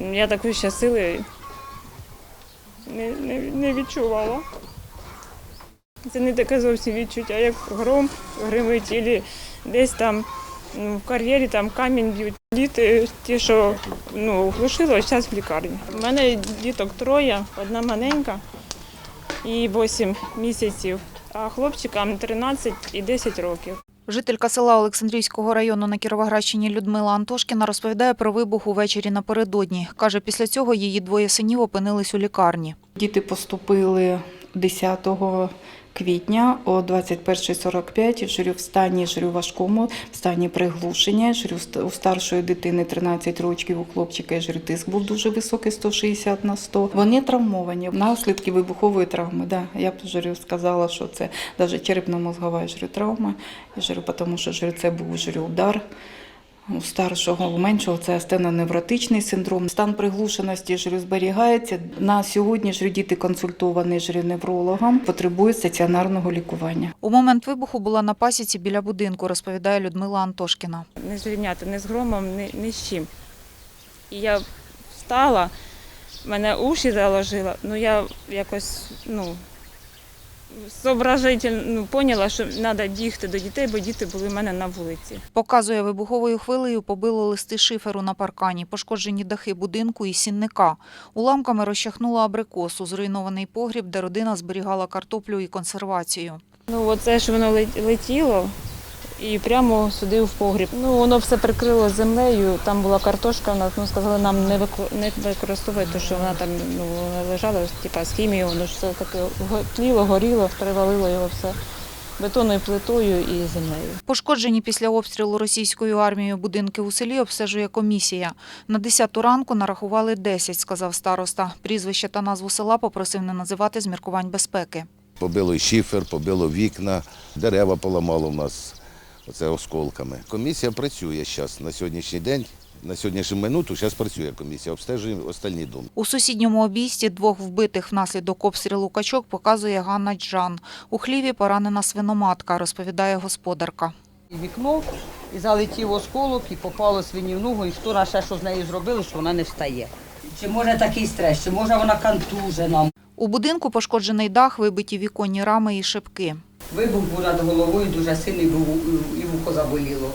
Я такої ще сили не, не, не відчувала. Це не таке зовсім відчуття, як гром гримить, або десь там ну, в кар'єрі там камінь б'ють. Діти, ті, що ну, глушило, зараз в лікарні. У мене діток троє, одна маленька і 8 місяців, а хлопчикам 13 і 10 років. Жителька села Олександрійського району на Кіровоградщині Людмила Антошкіна розповідає про вибух увечері напередодні. Каже, після цього її двоє синів опинились у лікарні. Діти поступили 10 квітня о 21.45. Журю в стані журю важкому, в стані приглушення. Журю у старшої дитини 13 років, у хлопчика журю тиск був дуже високий, 160 на 100. Вони травмовані. Наслідки вибухової травми. Да, я б журю сказала, що це навіть черепно-мозгова журю травма. Журю, тому що журю, це був журю удар. У старшого, у меншого це астеноневротичний синдром. Стан приглушеності жиру зберігається. На сьогодні ж діти консультовані жирю неврологом, потребують стаціонарного лікування. У момент вибуху була на пасіці біля будинку, розповідає Людмила Антошкіна. не зрівняти ні з громом, ні, ні з чим. І я встала, мене уші заложило, ну я якось ну, зображитель, ну, поняла, що треба бігти до дітей, бо діти були в мене на вулиці. Показує, вибуховою хвилею побило листи шиферу на паркані, пошкоджені дахи будинку і сінника. Уламками розчахнула абрикосу, зруйнований погріб, де родина зберігала картоплю і консервацію. Ну, оце ж воно летіло і прямо сюди в погріб. Ну, воно все прикрило землею, там була картошка, в нас, ну, сказали нам не, не використовувати, тому що вона там ну, вона лежала типа, з хімією, воно ж все таке тліло, горіло, привалило його все бетонною плитою і землею. Пошкоджені після обстрілу російською армією будинки у селі обстежує комісія. На 10 ранку нарахували 10, сказав староста. Прізвище та назву села попросив не називати з міркувань безпеки. Побило шифер, побило вікна, дерева поламало в нас оце осколками. Комісія працює зараз на сьогоднішній день, на сьогоднішню минуту зараз працює комісія, обстежує останні доми. У сусідньому обійсті двох вбитих внаслідок обстрілу качок показує Ганна Джан. У хліві поранена свиноматка, розповідає господарка. І вікно, і залетів осколок, і попало свині в ногу, і хто на ще що з нею зробили, що вона не встає. Чи може такий стрес, чи може вона контужена. У будинку пошкоджений дах, вибиті віконні рами і шибки. Вибух був над головою, дуже сильний був і вухо заболіло.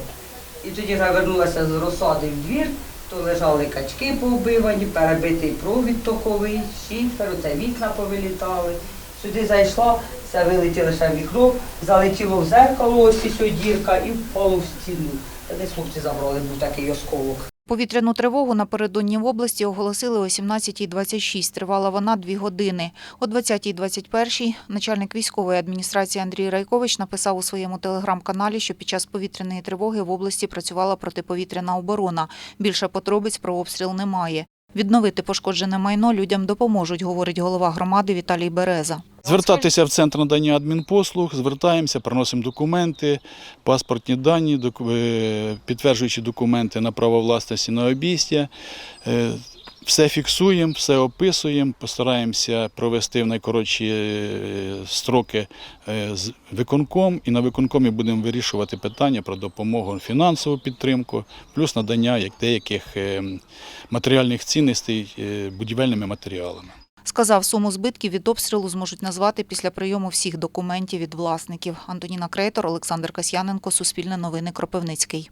І тоді я вернулася з розсади в двір, то лежали качки повбивані, перебитий провід токовий, шифер, оце вікна повилітали. Сюди зайшла, це вилетіло ще вікно, залетіло в зеркало, ось ось дірка, і впало в стіну. Та Десь хлопці забрали, був такий осколок. Повітряну тривогу напередодні в області оголосили о 17.26. Тривала вона дві години. О 20.21 начальник військової адміністрації Андрій Райкович написав у своєму телеграм-каналі, що під час повітряної тривоги в області працювала протиповітряна оборона. Більше подробиць про обстріл немає. Відновити пошкоджене майно людям допоможуть, говорить голова громади Віталій Береза. Звертатися в центр надання адмінпослуг, звертаємося, приносимо документи, паспортні дані, е, підтверджуючі документи на право власності на обійстя. Все фіксуємо, все описуємо, постараємося провести в найкоротші е, строки е, з виконком, і на виконкомі будемо вирішувати питання про допомогу фінансову підтримку, плюс надання як деяких е, матеріальних цінностей будівельними матеріалами. Сказав, суму збитків від обстрілу зможуть назвати після прийому всіх документів від власників. Антоніна Крейтор, Олександр Касьяненко, Суспільне новини, Кропивницький.